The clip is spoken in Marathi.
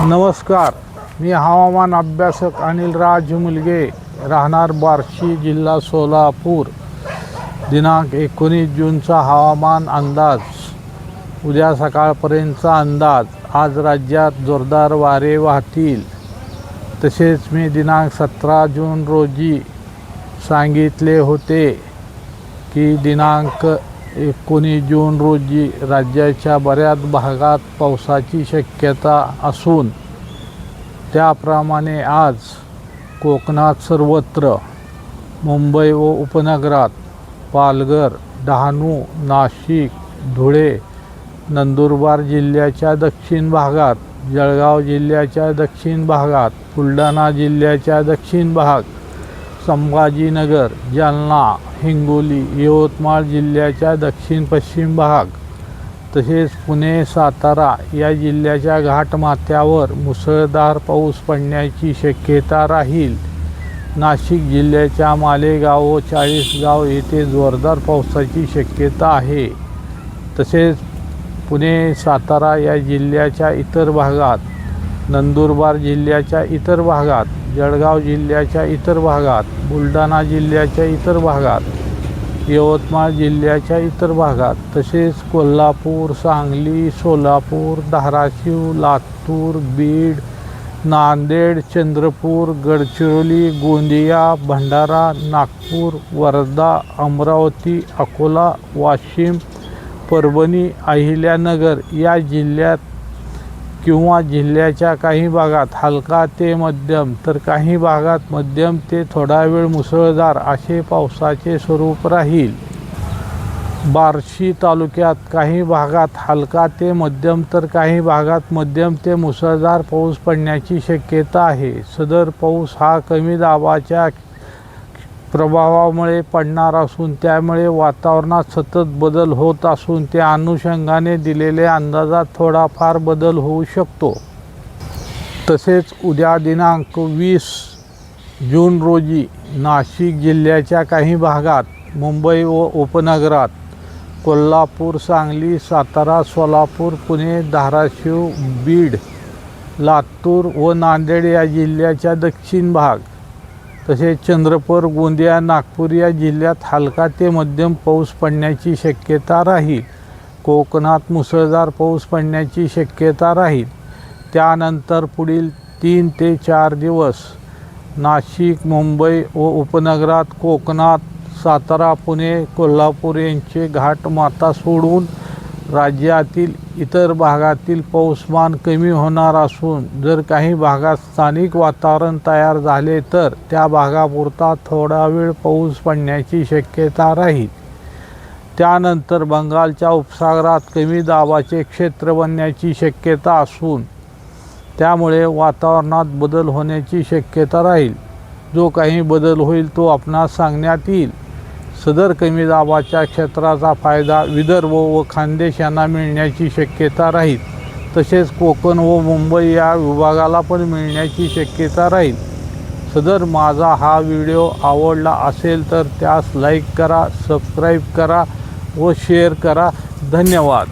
नमस्कार. मी हवामान अभ्यासक अनिल राज मुलगे. राहणार बार्शी जिल्हा सोलापूर. दिनांक एकोणीस जूनचा हवामान अंदाज. उद्या सकाळपर्यंतचा अंदाज. आज राज्यात जोरदार वारे वाहतील. तसेच मी दिनांक सतरा जून रोजी सांगितले होते की दिनांक एकोणीस जून रोजी राज्याच्या बऱ्याच भागात पावसाची शक्यता असून त्याप्रमाणे आज कोकणात सर्वत्र मुंबई व उपनगरात पालघर डहाणू नाशिक धुळे नंदुरबार जिल्ह्याच्या दक्षिण भागात जळगाव जिल्ह्याच्या दक्षिण भागात बुलढाणा जिल्ह्याच्या दक्षिण भाग संभाजीनगर जालना हिंगोली यवतमाळ जिल्ह्याच्या दक्षिण पश्चिम भाग तसेच पुणे सातारा या जिल्ह्याच्या घाटमाथ्यावर मुसळधार पाऊस पडण्याची शक्यता राहील. नाशिक जिल्ह्याच्या मालेगाव व चाळीसगाव येथे जोरदार पावसाची शक्यता आहे. तसेच पुणे सातारा या जिल्ह्याच्या इतर भागात नंदुरबार जिल्ह्याच्या इतर भागात जळगाव जिल्ह्याच्या इतर भागात बुलढाणा जिल्ह्याच्या इतर भागात यवतमाळ जिल्ह्याच्या इतर भागात तसेच कोल्हापूर सांगली सोलापूर धाराशिव लातूर बीड नांदेड चंद्रपूर गडचिरोली गोंदिया भंडारा नागपूर वर्धा अमरावती अकोला वाशिम परभणी अहिल्यानगर या जिल्ह्यात किंवा जिल्ह्याच्या काही भागात हलका ते मध्यम तर काही भागात मध्यम ते थोडा वेळ मुसळधार असे पावसाचे स्वरूप राहील. बार्शी तालुक्यात काही भागात हलका ते मध्यम तर काही भागात मध्यम ते मुसळधार पाऊस पडण्याची शक्यता आहे. सदर पाऊस हा कमी दाबाच्या प्रभावामुळे पडणार असून त्यामुळे वातावरणात सतत बदल होत असून त्या अनुषंगाने दिलेल्या अंदाजात थोडाफार बदल होऊ शकतो. तसेच उद्या दिनांक वीस जून रोजी नाशिक जिल्ह्याच्या काही भागात मुंबई व उपनगरात कोल्हापूर सांगली सातारा सोलापूर पुणे धाराशिव बीड लातूर व नांदेड या जिल्ह्याच्या दक्षिण भाग तसेच चंद्रपूर गोंदिया नागपूर या जिल्ह्यात हलका ते मध्यम पाऊस पडण्याची शक्यता राहील. कोकणात मुसळधार पाऊस पडण्याची शक्यता राहील. त्यानंतर पुढील तीन ते चार दिवस नाशिक मुंबई व उपनगरात कोकणात सातारा पुणे कोल्हापूर यांचे घाट माता सोडून राज्यातील इतर भागातील पाऊसमान कमी होणार असून जर काही भागात स्थानिक वातावरण तयार झाले तर त्या भागापुरता थोडा वेळ पाऊस पडण्याची शक्यता राहील. त्यानंतर बंगालच्या उपसागरात कमी दाबाचे क्षेत्र बनण्याची शक्यता असून त्यामुळे वातावरणात बदल होण्याची शक्यता राहील. जो काही बदल होईल तो आपणास सांगण्यात येईल. सदर कमी दाबाच्या क्षेत्राचा फायदा विदर्भ व खानदेश यांना मिळण्याची शक्यता राहील. तसेच कोकण व मुंबई या विभागाला पण मिळण्याची शक्यता राहील. सदर माझा हा व्हिडिओ आवडला असेल तर त्यास लाईक करा सबस्क्राईब करा व शेअर करा. धन्यवाद.